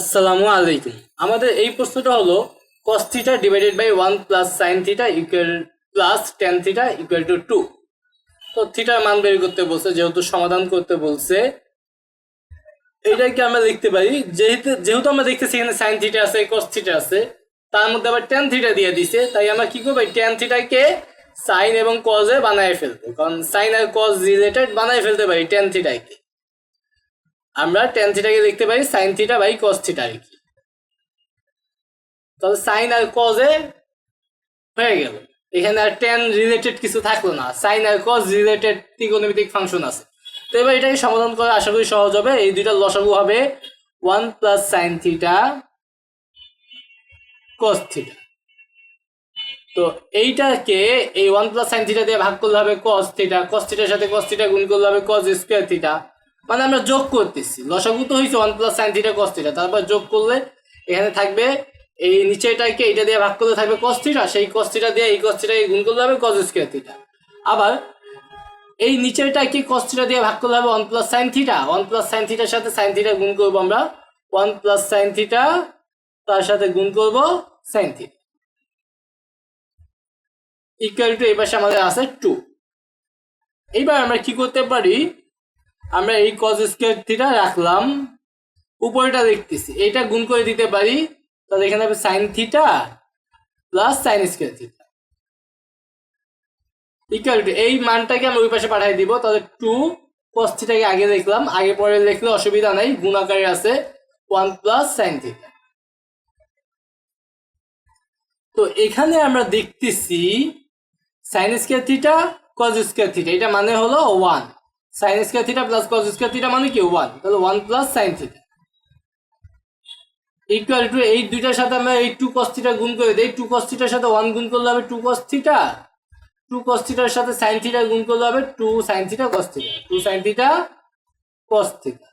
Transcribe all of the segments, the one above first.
আসসালামু আলাইকুম। আমাদের এই প্রশ্নটা হলো, cos theta divided by one plus sine theta equal plus tan theta equal to two তো থিটার মান বের করতে বলছে, যেহেতু সমাধান করতে বলছে। এইটাকে আমরা লিখতে পারি, যেহেতু যেহেতু আমরা দেখতেছি এখানে সাইন থিটা আছে, cos থিটা আছে, তার মধ্যে আবার টেন থিটা দিয়ে দিছে, তাই আমরা কি করব টেন থিটাকে সাইন এবং কজে বানায় ফেলব। কারণ সাইন আর কজ রিলেটেড বানায় ফেলতে পারি টেন থিটাকে আমরা টেন থিটাকে দেখতে পারি sine theta by cos theta আর কি। তাহলে সাইন আর কজে হয়ে গেল। এখানে আর টেন রিলেটেড কিছু থাকল না। সাইন আর কজ রিলেটেড ত্রিকোণমিতিক ফাংশন আছে। তো এবার এটাকে সমাধান করা আশা করি সহজ হবে। এই দুইটা লসাগু হবে one plus sine theta cos theta তো এইটাকে এই ওয়ান প্লাস সাইন থিটা দিয়ে ভাগ করলে হবে কস থিটা কস থিটার সাথে কস থিটা গুণ করলে হবে কস স্কোয়ার থিটা মানে আমরা যোগ করতেছি। লসাগু তো হয়েছে one plus sine theta cos theta তারপর যোগ করলে এখানে থাকবে এই নিচেটাকে এটা দিয়ে ভাগ করলে থাকবে কস থিটা সেই কস থিটা দিয়ে এই কস থিটাকে গুণ করলে হবে কস স্কোয়ার থিটা আবার এই নিচেরটাকে কস থিটা দিয়ে ভাগ করলে হবে one plus sine theta one plus sine থিটার সাথে সাইন থিটা গুণ করব আমরা ওয়ান প্লাস সাইন থিটা তার সাথে গুণ করব সাইন থিটা ইকুয়াল টু এই পাশে আমাদের আছে টু এইবার আমরা কি করতে পারি? আমরা এই কজ স্কোয়ার থিটা রাখলাম। উপরেটা দেখতেছি এটা গুণ করে দিতে পারি, তাহলে এখানে হবে sine theta plus sine square theta equal to এই মানটাকে আমরা ওই পাশে পাঠিয়ে দিব, তাহলে টু কস থিটাকে আগে দেখলাম, আগে পরে লিখলে অসুবিধা নাই গুণ আকারে আছে ওয়ান প্লাস সাইন থিটা তো এখানে আমরা দেখতেছি sine square theta cos square theta এটা মানে হলো one sine square theta plus cos square theta মানে কি? ওয়ান তাহলে one plus sine theta equal to এই দুইটার সাথে আমরা এই টু কস থিটা গুণ করে দিই। টু কস থিটার সাথে ওয়ান গুণ করলে হবে two cos theta two cos থিটার সাথে সাইন থিটা গুণ করলে হবে two sine theta cos theta two sine theta cos theta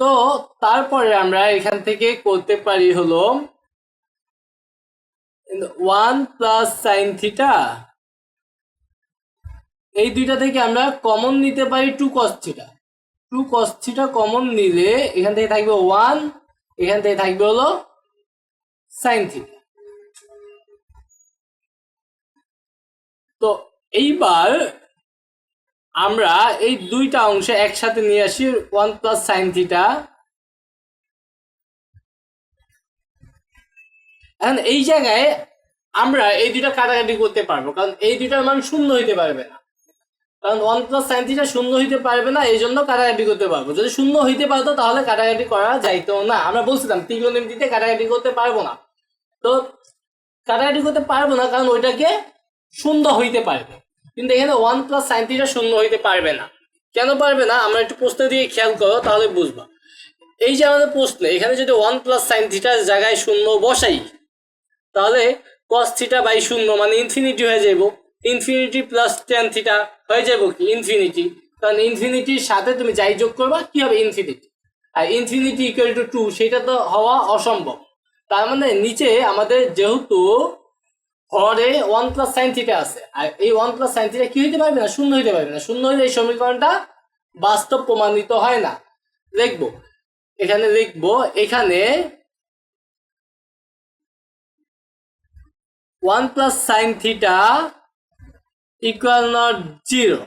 তো তারপরে আমরা এখান থেকে করতে পারি হলো ওয়ান প্লাস সাইন থিটা এই দুইটা থেকে আমরা কমন নিতে পারি two cos theta two cos theta common নিলে এখান থেকে থাকবে ওয়ান এখান থেকে থাকবে হলো সাইন থিটা তো এইবার আমরা এই দুইটা অংশে একসাথে নিয়ে আসি ওয়ান প্লাস সাইন থিটা এখন এই জায়গায় আমরা এই দুইটা কাটাকাটি করতে পারব, কারণ এই দুইটার মান শূন্য হইতে পারবে না। কারণ ওয়ান প্লাস সাইন থিটা শূন্য হইতে পারবে না এই জন্য কাটাকাটি করতে পারব। যদি শূন্য হইতে পারতো, তাহলে কাটাকাটি করা যাইতো না। আমরা বলছিলাম, ত্রিকোণমিতিতে কাটাকাটি করতে পারব না। তো কাটাকাটি করতে পারব না, কারণ ওইটাকে শূন্য হইতে পারবে। কিন্তু এখানে ওয়ান প্লাস সাইন থিটা শূন্য হইতে পারবে না। কেন পারবে না? আমরা একটু প্রশ্ন দিয়ে খেয়াল করো, তাহলে বুঝবা। এই যে আমাদের প্রশ্ন, এখানে যদি ওয়ান প্লাস সাইন থিটার জায়গায় শূন্য বসাই, তাহলে কস থিটা বাই শূন্য মানে ইনফিনিটি হয়ে যাব ইনফিনিটি প্লাস টেন থিটা হয়ে যাব কি? ইনফিনিটি কারণ ইনফিনিটির সাথে তুমি যাই যোগ করবা, কি হবে? ইনফিনিটি আর ইনফিনিটি ইকুয়াল টু টু সেটা তো হওয়া অসম্ভব। তার মানে নিচে আমাদের যেহেতু হরে ওয়ান প্লাস সাইন থিটা আছে, আর এই ওয়ান প্লাস সাইন থিটা কি হইতে পারবে না? শূন্য হইতে পারবে না। শূন্য হইলে এই সমীকরণটা বাস্তব প্রমাণিত হয় না। লিখব। এখানে লিখব, এখানে one plus sine theta equal not zero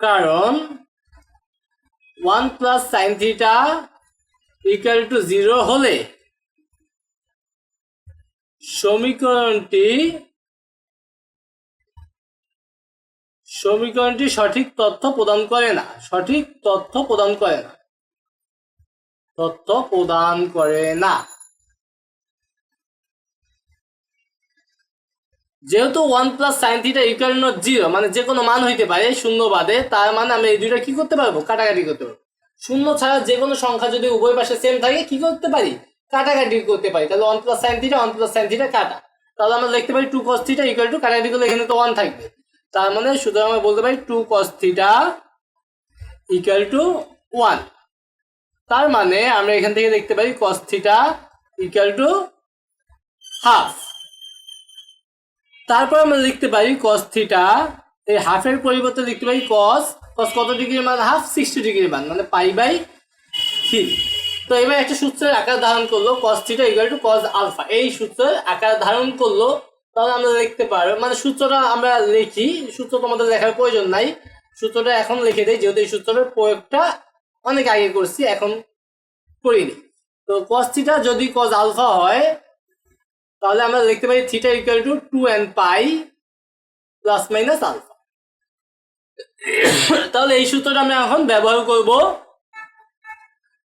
কারণ one plus sine theta equal to zero হলে সমীকরণটি সমীকরণটি সঠিক তথ্য প্রদান করে না। সঠিক তথ্য প্রদান করে না। তথ্য প্রদান করে না। যেহেতু one plus sine theta equal not zero মানে যে কোনো মান হইতে পারে, শূন্য বাদে, তার মানে আমি এই দুইটা কি করতে পারব? কাটাকাটি করতে পারব। শূন্য ছাড়া যে কোনো সংখ্যা যদি উভয় পাশে সেম থাকে, কি করতে পারি? কাটাকাটি করতে পারি। তাহলে one plus sine theta one plus sine theta কাটা। তাহলে আমরা লিখতে পারি two cos theta equal to কাটাকাটি করলে এখানে তো ওয়ান থাকবে। তার মানে সুতরাং আমরা বলতে পারি two cos theta equal to one তার মানে আমরা এখান থেকে দেখতে পারি cos theta equal to half তারপর আমরা লিখতে পারি কস থিটা এই হাফের পরিবর্তে লিখতে পারি কস কস কত ডিগ্রির মান? হাফ সিক্সটি ডিগ্রির মান মানে পাই বাই থ্রি তো এবার একটা সূত্রের আকার ধারণ করল cos theta equal to cos alpha এই সূত্রের আকার ধারণ করল, তাহলে আমরা লিখতে পারব মানে সূত্রটা আমরা লিখি, সূত্র তোমাদের লেখার প্রয়োজন নাই। সূত্রটা এখন লিখে দেই, যেহেতু এই সূত্রের প্রয়োগটা অনেক আগে করছি, এখন করিনি তো কস থিটা যদি কস আলফা হয় তাহলে আমরা লিখতে পারি theta equal to two n pi plus minus alpha তাহলে এই সূত্রটা আমরা এখন ব্যবহার করব।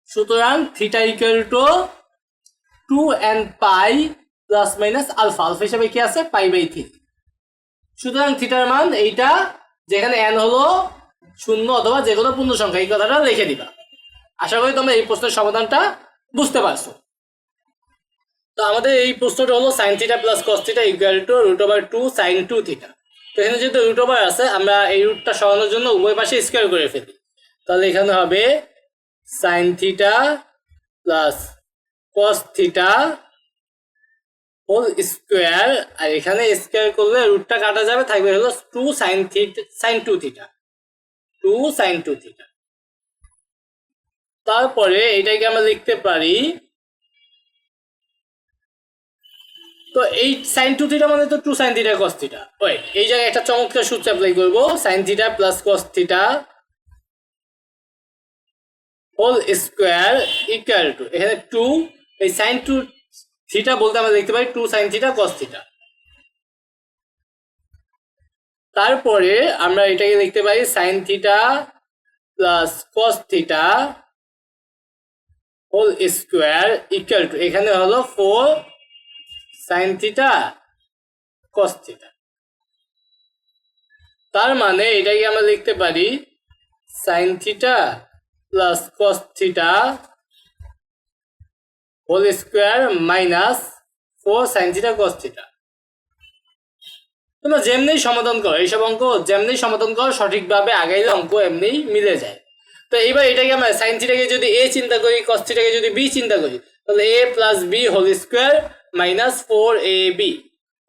সুতরাং theta equal to two n pi plus minus alpha alpha হিসাবে কি আছে? পাই বাই থ্রি সুতরাং থিটার মান এইটা, যেখানে এন হলো শূন্য অথবা যে কোনো পূর্ণ সংখ্যা এই কথাটা লিখে দিবা। আশা করি তোমরা এই প্রশ্নের সমাধানটা বুঝতে পারছ। তো আমাদের এই প্রশ্নটা হলো sine theta plus cos theta equal to root over two sine two theta তো এখানে যেহেতু রুট ওভার আছে, আমরা এই রুটটা সরানোর জন্য উভয় পাশে স্কোয়ার করে ফেলি। তাহলে এখানে হবে sine theta plus cos theta whole square আর এখানে স্কোয়ার করলে রুটটা কাটা যাবে, থাকবে হলো two sine theta sine two theta two sine two theta তারপরে এটাকে আমরা লিখতে পারি তো এই সাইন টু থিটা মানে তো two sine theta cos theta ওই, এই জায়গায় একটা চমৎকার সূত্র অ্যাপ্লাই করব। Sine theta plus cos theta whole square equal to এখানে টু এই সাইন টু থিটা বলতে আমরা লিখতে পারি two sine theta cos theta তারপরে আমরা এটাকে লিখতে পারি sine theta plus cos theta whole square equal to এখানে হলো four sine theta cos theta তার মানে এটাকে আমরা লিখতে পারি sine theta plus cos theta whole square minus four sine theta cos theta তোমরা যেমনি সমাধান করো, এইসব অঙ্ক যেমনি সমাধান করো, সঠিকভাবে আগাইলে অঙ্ক এমনি মিলে যায়। তো এইবার এটাকে আমরা সাইন থিটাকে যদি এ চিন্তা করি কস থিটাকে যদি বি চিন্তা করি, তাহলে A plus B whole square minus four A B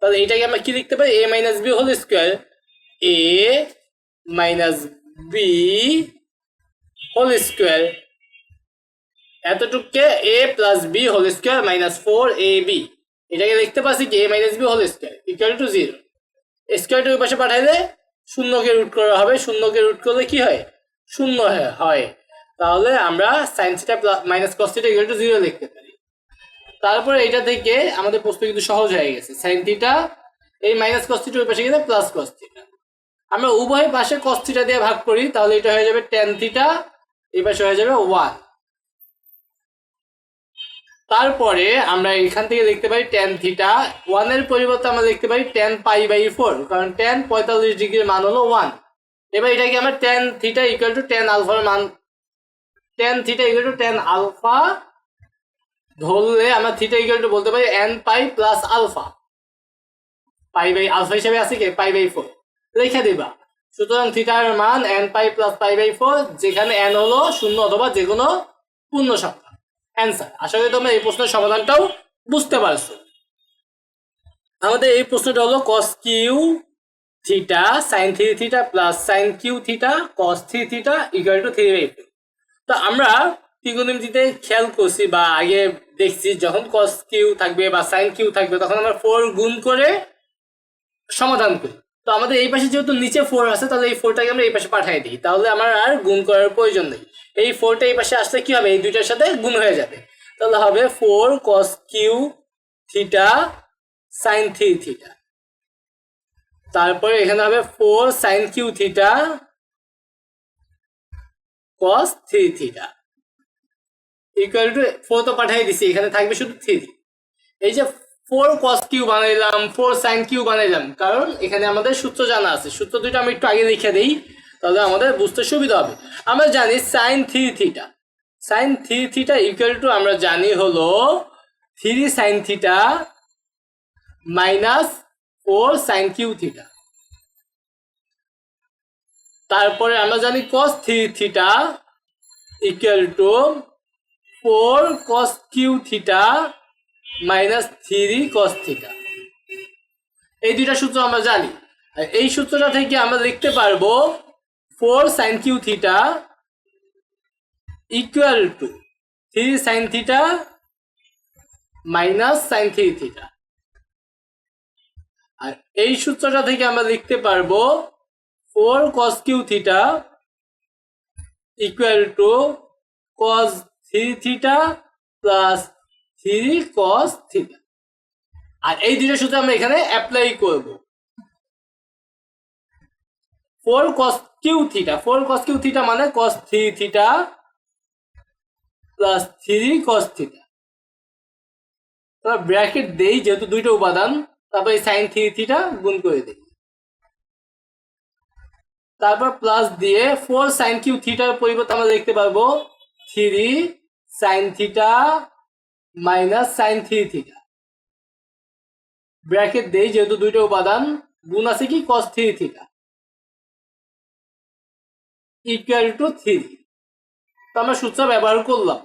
তাহলে এটাকে আমরা কি লিখতে পারি? A minus B whole square A minus B whole square এতটুককে A plus B whole square minus four A B এটাকে লিখতে পাচ্ছি কি? A minus B whole square equal to zero স্কোয়ারটা ওই পাশে পাঠাইলে শূন্যকে রুট করা হবে। শূন্যকে রুট করলে কি হয়? শূন্য হয়- তাহলে আমরা sine theta minus cos theta equal to zero লিখতে পারি। তারপরে এটা থেকে আমাদের প্রশ্ন কিন্তু সহজ হয়ে গেছে। সাইন থিটা এই মাইনাস কস থিটা ওই পাশে গেলে প্লাস কস থিটা আমরা উভয় পাশে কস থিটা দিয়ে ভাগ করি, তাহলে এটা হয়ে যাবে টেন থিটা এই পাশে হয়ে যাবে ওয়ান তারপরে আমরা এখান থেকে লিখতে পারি টেন থিটা ওয়ানের পরিবর্তে আমরা লিখতে পারি টেন পাই বাই ফোর কারণ টেন পঁয়তাল্লিশ ডিগ্রির মান হলো ওয়ান এবার এটাকে আমরা tan theta equal to tan আলফার মান tan theta equal to tan alpha ধরলে আমরা থিটা ইকুয়াল টু বলতে পারি n pi plus alpha pi by alpha হিসেবে আছে কি? পাই বাই ফোর লিখে দিবা। সুতরাং থিটার মান n pi plus pi by four যেখানে এন হলো শূন্য অথবা যে কোনো পূর্ণ সংখ্যা অ্যান্সার আশা করি তোমরা এই প্রশ্নের সমাধানটাও বুঝতে পারছ। আমাদের এই প্রশ্নটা হলো cos cube theta sine three theta plus sine cube theta cos three theta equal to three by তো আমরা ত্রিকোণমিতিতে খেয়াল করছি বা আগে দেখছি যখন কস কিউ থাকবে বা সাইন কিউ থাকবে, তখন আমরা ফোর গুণ করে সমাধান করি। তো আমাদের এই পাশে যেহেতু নিচে ফোর আছে, তাহলে এই ফোরটাকে আমরা এই পাশে পাঠিয়ে দিই। তাহলে আমার আর গুণ করার প্রয়োজন নেই। এই ফোরটা এই পাশে আসলে কি হবে? এই দুইটার সাথে গুণ হয়ে যাবে। তাহলে হবে four cos cube theta sine three theta তারপরে এখানে হবে four sine cube theta cos three theta equal to four তো পাঠিয়ে দিছি, এখানে থাকবে শুধু থ্রি এই যে ফোর কস কিউ বানাইলাম ফোর সাইন কিউ বানাইলাম, কারণ এখানে আমাদের সূত্র জানা আছে। সূত্র দুইটা আমি একটু আগে লিখে দিই, তাহলে আমাদের বুঝতে সুবিধা হবে। আমরা জানি sine three theta sine three theta equal to আমরা জানি হলো three sine theta minus four sine cube theta তারপরে আমরা জানি cos three theta equal to four cos cube theta minus three cos theta এই দুইটা সূত্র আমরা জানি। এই সূত্রটা থেকে আমরা লিখতে পারব four sine cube theta equal to three sine theta minus sine three theta আর এই সূত্রটা থেকে আমরা লিখতে পারব four cos cube theta equal to cos three theta plus three cos theta. আর এই দুটো সূত্র আমরা এখানে অ্যাপ্লাই করব। Four cos cube theta four cos cube theta মানে cos three theta plus three cos theta. Bracket দেই, যেহেতু দুইটা উপাদান, তারপর সাইন থ্রি থিটা গুণ করে দিই। তারপর প্লাস দিয়ে ফোর সাইন কিউ থিটার পরিবর্তে আমরা দেখতে পারব three sine theta minus sine three theta bracket দেই যেহেতু দুইটা উপাদান, গুণ আছে কি? Cos three theta equal to three তো আমরা সূত্র ব্যবহার করলাম।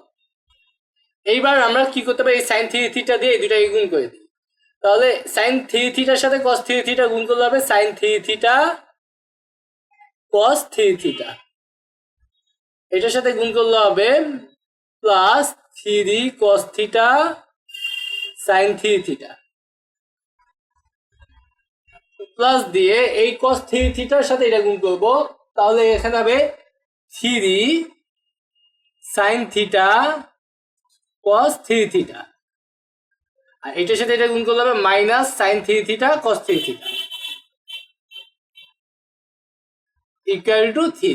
এইবার আমরা কি করতে পারি? সাইন থ্রি থিটা দিয়ে এই দুটাকে গুণ করে দিই। তাহলে সাইন থ্রি থিটার সাথে কস থ্রি থিটা গুণ করলে হবে sine three theta cos three theta এটার সাথে গুণ করলে হবে plus three cos theta sine three theta. Plus দিয়ে এই কস থ্রি থিটার সাথে এটা গুণ করব। তাহলে এখানে হবে three sine theta cos three theta. আর এটার সাথে এটা গুণ করলে হবে minus sine three theta cos three theta. Equal to three.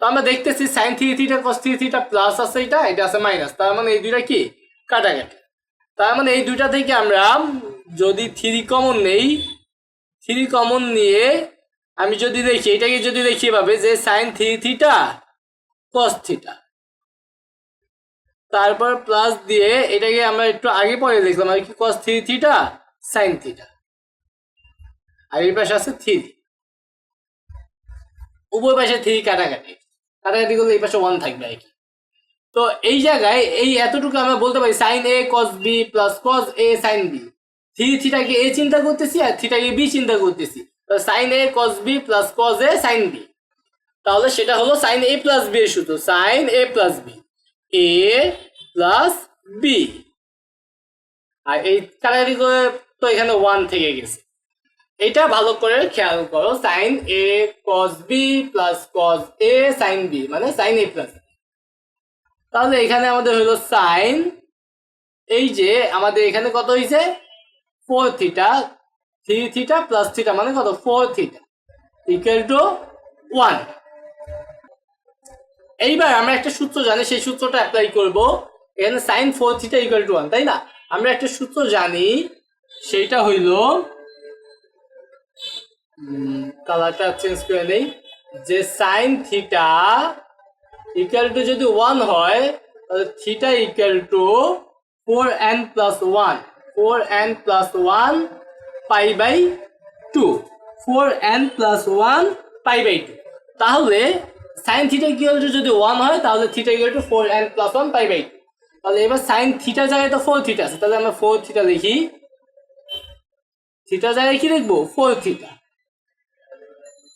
তো আমরা দেখতেছি sine three theta cos three theta plus আছে এটা এটা আছে মাইনাস তার মানে এই দুইটা কি? কাটাকাটি। তার মানে এই দুইটা থেকে আমরা যদি থ্রি কমন নেই থ্রি কমন নিয়ে আমি যদি দেখি, এটাকে যদি দেখি পাবে যে sine three theta cos theta তারপর প্লাস দিয়ে এটাকে আমরা একটু আগে পরে দেখলাম আর কি cos three theta sine theta এই পাশে আছে থ্রি উপর পাশে থ্রি কাটাকাটি। কাটাকাটি করলে এই পাশে ওয়ান থাকবে আর কি। তো এই জায়গায় এই এতটুকু আমরা বলতে পারি sine A cos B plus cos A sine B three থিটাকে A চিন্তা করতেছি আর থিটাকে বি চিন্তা করতেছি। Sine A cos B plus cos A sine B তাহলে সেটা হলো সাইন এ প্লাস বি এর সূত্র sine A plus B A plus B আর এই কাটাকাটি করে তো এখানে ওয়ান থেকে গেছে। এটা ভালো করে খেয়াল করো sine A cos B plus cos A sine B মানে সাইন এ প্লাস তাহলে এখানে আমাদের হলো সাইন এই যে আমাদের এখানে কত হয়েছে? Four theta three theta plus theta মানে কত? Four theta equal to one এইবার আমরা একটা সূত্র জানি, সেই সূত্রটা অ্যাপ্লাই করব। এখানে sine four theta equal to one তাই না? আমরা একটা সূত্র জানি, সেইটা হইল কালারটা চেঞ্জ করে নেই। যে সাইন থিটা ইকুয়াল টু যদি ওয়ান হয়, তাহলে theta equal to four n plus one four n plus one pi by two four n plus one pi by two তাহলে সাইন থিটা ইকুয়াল টু যদি one হয়, তাহলে theta equal to four n plus one pi by two তাহলে এবার sine theta জায়গায় তো four theta আছে। তাহলে আমরা ফোর থিটা লিখি। থিটা জায়গায় কি লিখব? ফোর থিটা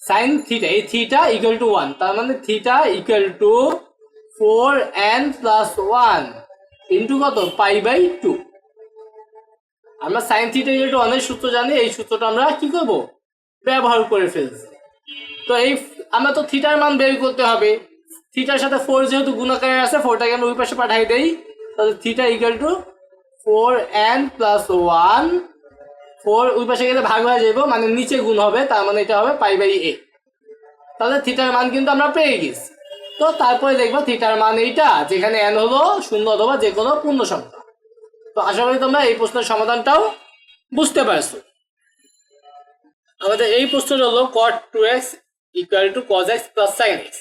সাইন থিটা এই থিটা ইকুয়াল টু ওয়ান তার মানে theta equal to four n plus one into কত? পাই বাই টু আমরা সাইন থিটা ইকুয়াল টু ওয়ানের সূত্র জানি, এই সূত্রটা আমরা কি করব? ব্যবহার করে ফেলছি। তো এই, আমরা তো থিটার মান বের করতে হবে। থিটার সাথে ফোর যেহেতু গুণাকারে আছে ফোরটাকে আমরা ওই পাশে পাঠাই দেই। তাহলে theta equal to four n plus one four ওই পাশে গেলে ভাগ হয়ে যাব মানে নিচে গুণ হবে, তার মানে এটা হবে পাই বাই এ। তাহলে থিটার মান কিন্তু আমরা পেয়ে গেছি। তো তারপরে দেখব থিটার মান এইটা, যেখানে এন হলো শূন্য অথবা যে কোনো পূর্ণ সংখ্যা। তো আশা করি তোমরা এই প্রশ্নের সমাধানটাও বুঝতে পারছ। আমাদের এই প্রশ্নটা হলো cot two x equal to cos x plus sine x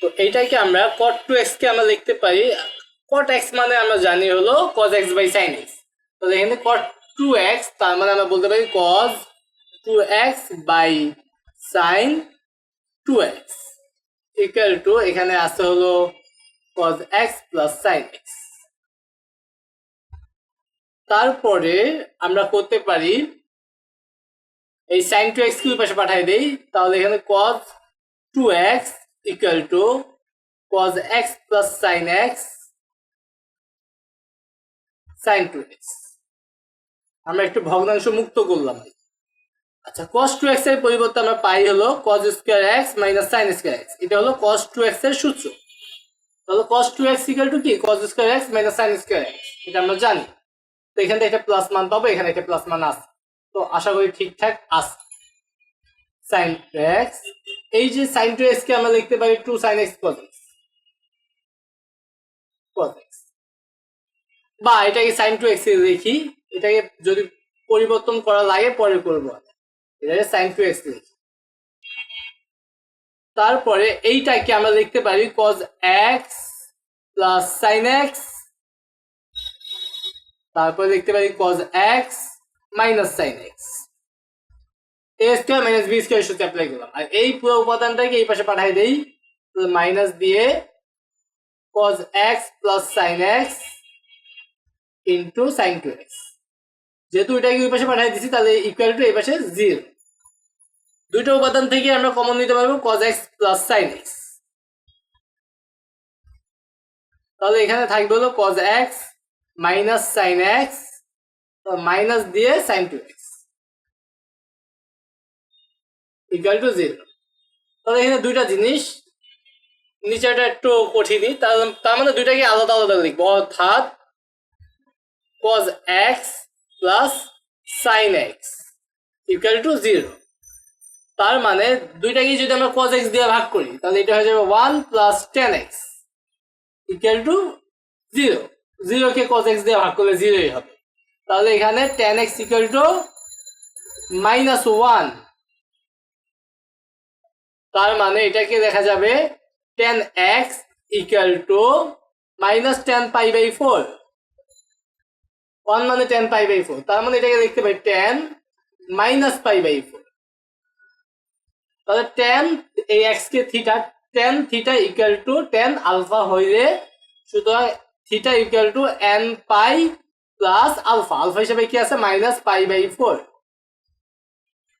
তো এইটাকে আমরা কট টু এক্স কে আমরা লিখতে পারি। কট এক্স মানে আমরা জানি হলো cos x by sine x তো এখানে কট টু এক্স তার মানে আমরা বলতে পারি cos two x by sine two x এখানে আছে হলো cos x plus sine x তারপরে আমরা করতে পারি, এই সাইন টু এক্স কি পাশে পাঠাই দেই? তাহলে এখানে cos two x equal to cos x plus sine x sine two x আমরা একটু ভগ্নাংশ মুক্ত করলাম। আচ্ছা cos টু এক্সের পরিবর্তে আমরা পাই হলো cos x minus sine square x এটা হলো cos টু এক্সের সূত্র। তাহলে cos two x equal to কি? cos square minus sine square x এটা আমরা জানি। তো এখান একটা প্লাস মান পাবো, এখানে একটা প্লাস মান আছে। তো আশা করি ঠিকঠাক আছে। টু এক্স এই যে টু এক্স কে আমরা লিখতে পারি two sine x cos x cos x বা এটাকে টু এক্স লিখি। এটাকে যদি পরিবর্তন করা লাগে, পরে করব। এটাকে সাইন টু এক্স লিখি তারপরে এইটাকে আমরা লিখতে পারি cos x plus sine x তারপরে লিখতে পারি cos x minus sine x A square minus B square সূত্রে অ্যাপ্লাই করলাম। আর এই পুরো উপাদানটাকে এই পাশে পাঠাই দেই। মাইনাস দিয়ে x plus sine x into sine two x যেহেতু এটাকে ওই পাশে পাঠিয়ে দিছি, তাহলে ইকুয়াল টু এই পাশে জিরো দুইটা উপাদান থেকে আমরা কমন নিতে পারব cos x plus sin x তাহলে এখানে থাকবে হলো cos x minus sine x minus দিয়ে sin 2x equal to zero তাহলে এখানে দুইটা জিনিস নিচেটা একটু কঠিনই তার মানে দুইটাকে আলাদা আলাদা লিখব। অর্থাৎ cos x plus sin x equal to zero তার মানে দুইটাকে যদি আমরা cos x দিয়ে ভাগ করি, তাহলে এটা হয়ে যাবে one plus tan x equal to zero জিরোকে cos x দিয়ে ভাগ করলে জিরোই হবে। তাহলে এখানে tan x equal to minus one তার মানে এটাকে দেখা যাবে tan x equal to minus tan pi by four one মানে টেন পাই বাই ফোর তার মানে এটাকে দেখতে পাই tan minus pi by four তাহলে টেন এই x K theta tan theta equal to tan alpha হইলে সুতরাং theta equal to n pi plus alpha alpha হিসেবে কি আছে? মাইনাস পাই বাই ফোর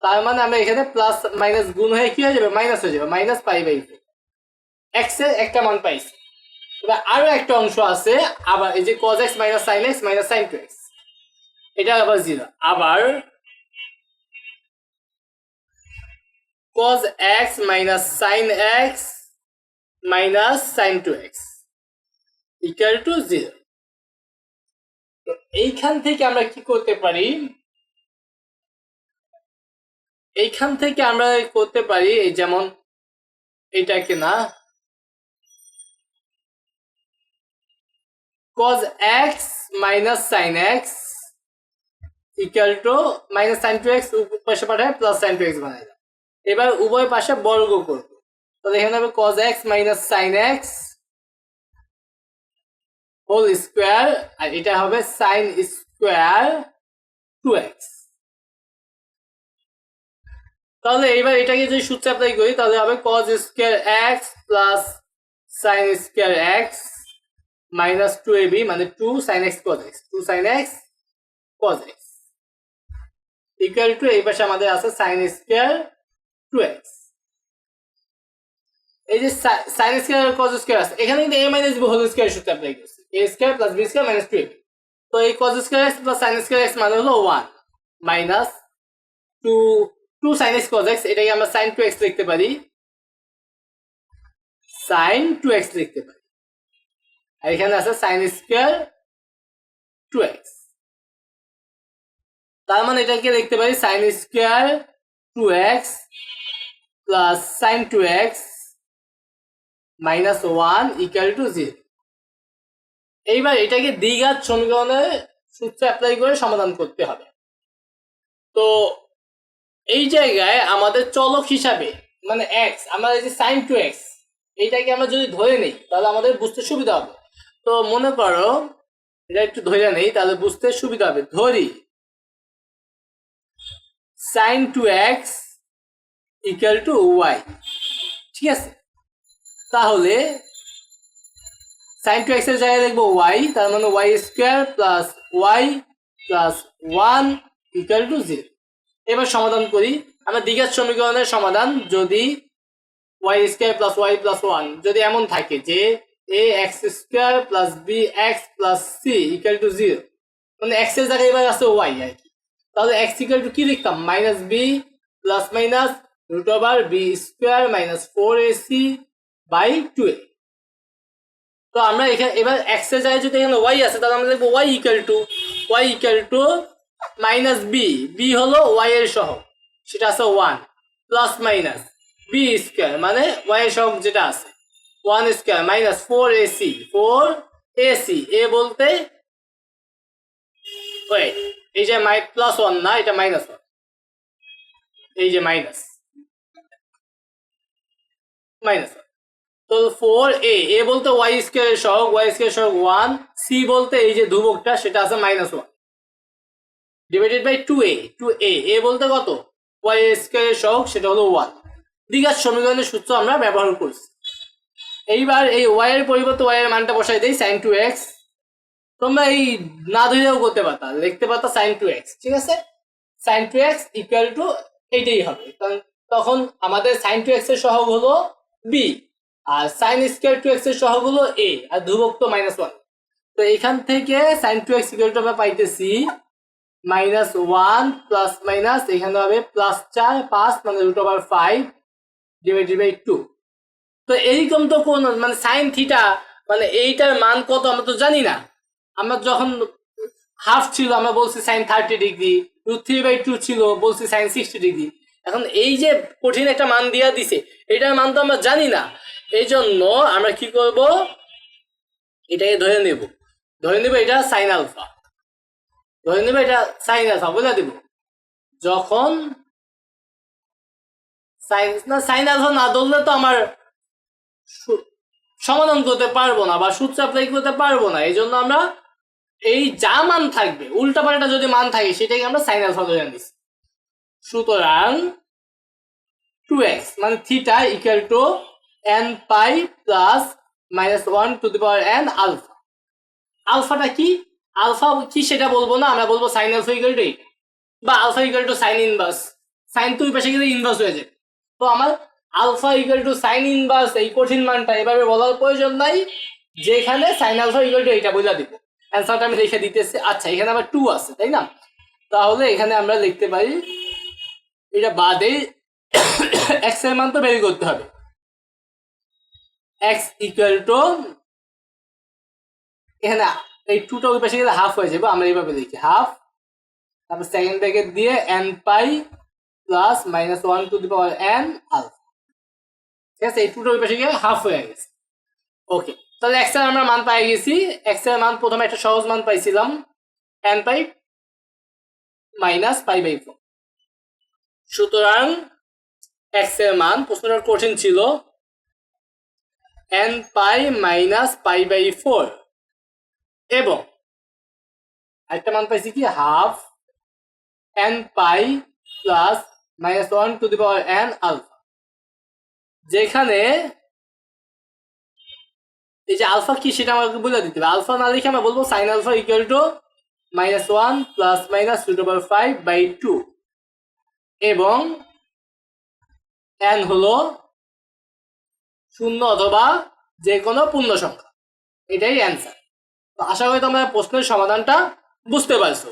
তার মানে আমরা এখানে প্লাস মাইনাস গুণ হয়ে কি হয়ে যাবে? মাইনাস হয়ে যাবে। মাইনাস পাই বাই ফোর এক্সের একটা মান পাইছি। এবার আরও একটা অংশ আছে। আবার এই যে cos x minus sin x minus sin 2x এটা আবার জিরো। আবার cos x minus sin x minus sin 2x equal to zero তো এইখান থেকে আমরা কি করতে পারি? এইখান থেকে আমরা করতে পারি, এই যেমন এটাকে না, cos x minus sin x equal to minus sin 2x পাশে পাঠায় প্লাস sin 2x বানাই দাও। এবার উভয় পাশে বর্গ করব। তাহলে এখানে হবে cos x minus sin x whole square আর এটা হবে sin স্কোয়ার 2x তাহলে এবার এটাকে যদি সূত্র অ্যাপ্লাই করি, তাহলে হবে cos square x plus sin square x minus two A B মানে two sine x cos x two sine x cos x equal to এই পাশে আমাদের আছে সাইন স্কোয়ার টু এক্স এই যে সাইন স্কোয়ার কজ স্কোয়ার আছে, এখানে কিন্তু A minus B whole square সূত্র অ্যাপ্লাই করছে। A square plus B square minus two A তো এই cos square x plus sine square x মানে হলো one minus two two sine x cos x এটাকে আমরা সাইন টু এক্স লিখতে পারি। সাইন টু এক্স লিখতে পারি। আর এখানে আছে সাইন স্কোয়ার টু এক্স তার মানে এটাকে দেখতে পারি sine square two x plus sine two x minus one equal to zero এইবার এটাকে দ্বিঘাত সমীকরণে সূত্র অ্যাপ্লাই করে সমাধান করতে হবে। তো এই জায়গায় আমাদের চলক হিসাবে মানে এক্স আমরা এই যে সাইন টু এক্স এইটাকে আমরা যদি ধরে নেই, তাহলে আমাদের বুঝতে সুবিধা হবে। তো মনে করো, এটা একটু ধরে নেই, তাহলে বুঝতে সুবিধা হবে। ধরি sine two x equal to y ঠিক আছে? তাহলে সাইন টু এক্সের জায়গায় লিখব ওয়াই তার মানে y square plus y plus one equal to zero এবার সমাধান করি। আমরা দ্বিঘাত সমীকরণের সমাধান যদি y square plus y plus one যদি এমন থাকে যে A x square plus B x plus C equal to zero মানে এক্সের জায়গায় এবার আছে ওয়াই আর কি। তাহলে এক্স ইকুয়াল টু কি লিখতাম? Minus B plus minus root over B square minus four A C by two A তো আমরা এখানে, এবার এক্সের জায়গায় যদি এখানে ওয়াই আছে তাহলে আমরা লিখব y equal to y equal to minus B B হলো ওয়াই এর সহ সেটা আছে one plus minus B square মানে ওয়াই এর সহ যেটা আছে one square minus four A C four A C A বলতে ওয়েট এই যে মাই প্লাস ওয়ান না, এটা মাইনাস ওয়ান এই যে মাইনাস মাইনাস তো ফোর এ এ বলতে ওয়াই স্কোয়ার সহগ ওয়াই স্কোয়ার সহগ ওয়ান সি বলতে এই যে ধ্রুবকটা, সেটা আছে minus one divided by two A two A A বলতে কত? ওয়াই স্কোয়ার সহগ, সেটা হলো ওয়ান দ্বিঘাত সমীকরণের সূত্র আমরা ব্যবহার করছি। এইবার এই ওয়াই এর পরিবর্তে ওয়াই এর মানটা বসাই দেই সাইন টু এক্স তোমরা এই না ধরেও করতে পারতা, লিখতে পারতা সাইন টু এক্স ঠিক আছে? Sine two x equal to এইটাই হবে। তখন আমাদের সাইন টু এক্সের সহগ হলো বি আর সাইন স্কোয়ার টু এক্সের সহগ হলো এ আর ধ্রুবক তো মাইনাস ওয়ান তো এখান থেকে sine two x equal to আমরা পাইতেছি মাইনাস ওয়ান প্লাস মাইনাস এখানে হবে প্লাস চার, পাঁচ মানে root over five divided by two তো এইরকম তো কোন মানে সাইন থিটা মানে এইটার মান কত আমরা তো জানি না। আমরা যখন হাফ ছিল, আমরা বলছি sine thirty degree root three by two ছিল, বলছি সাইন সিক্সটি ডিগ্রি এখন এই যে কঠিন একটা মান দিয়া দিছে, এটার মান তো আমরা জানি না। এই জন্য আমরা কি করব? এটাকে ধরে নেব। ধরে নেব এটা সাইন আলফা ধরে নেব এটা সাইন আলফা বলে দেব? যখন সাইন না সাইন আলফা না ধরলে তো আমার সমাধান করতে পারব না বা সূত্র অ্যাপ্লাই করতে পারব না। এই জন্য আমরা এই যা মান থাকবে, উল্টা পাল্টা যদি মান থাকে, সেটাকে আমরা সাইন আলফা ধরে সুতরাং টু এক্স মানে theta equal to n pi plus minus one to the power n alpha আলফাটা কি? আলফা কি সেটা বলব না, আমরা বলব সাইন আলফা ইকুয়াল টু বা alpha equal to sine inverse sine তুই পাশে গেলে ইনভার্স হয়ে যাবে তো আমার alpha equal to sine inverse এই কঠিন মানটা এভাবে বলার প্রয়োজন নাই, যেখানে সাইন আলফা ইকুয়াল টু এইটা বলে দিব। অ্যান্সারটা আমি লিখে দিতেছি। আচ্ছা এখানে আবার টু আছে, তাই না? তাহলে এখানে আমরা লিখতে পারি, এটা বাদে এক্সের মান তো বের করতে হবে। এক্স ইকুয়াল টু এখানে এই টুটা ওই পাশে গেলে হাফ হয়ে যাবে, আমরা এইভাবে লিখি। হাফ তারপর সেকেন্ড ব্র্যাকেট দিয়ে n pi plus minus one to the power n alpha ঠিক আছে? এই টুটা ওই পাশে গিয়ে হাফ হয়ে গেছে। ওকে তাহলে এক্সের আমরা মান পাই গেছি। এক্সের মান প্রথমে একটা সহজ মান পাইছিলাম। N pi minus pi by four সুতরাং এক্সের মান প্রশ্নটা কঠিন ছিল। N pi minus pi by four এবং আরেকটা মান পাইছি কি? Half n pi plus minus one to the power n alpha যেখানে এই যে আলফা কি সেটা আমাকে বলে দিতে হবে। আলফা না লিখে আমরা বলব sine alpha equal to minus one plus minus root over five by two এবং এন হলো শূন্য অথবা যে কোনো পূর্ণ সংখ্যা। এটাই অ্যান্সার তো আশা করি তোমরা প্রশ্নের সমাধানটা বুঝতে পারছ।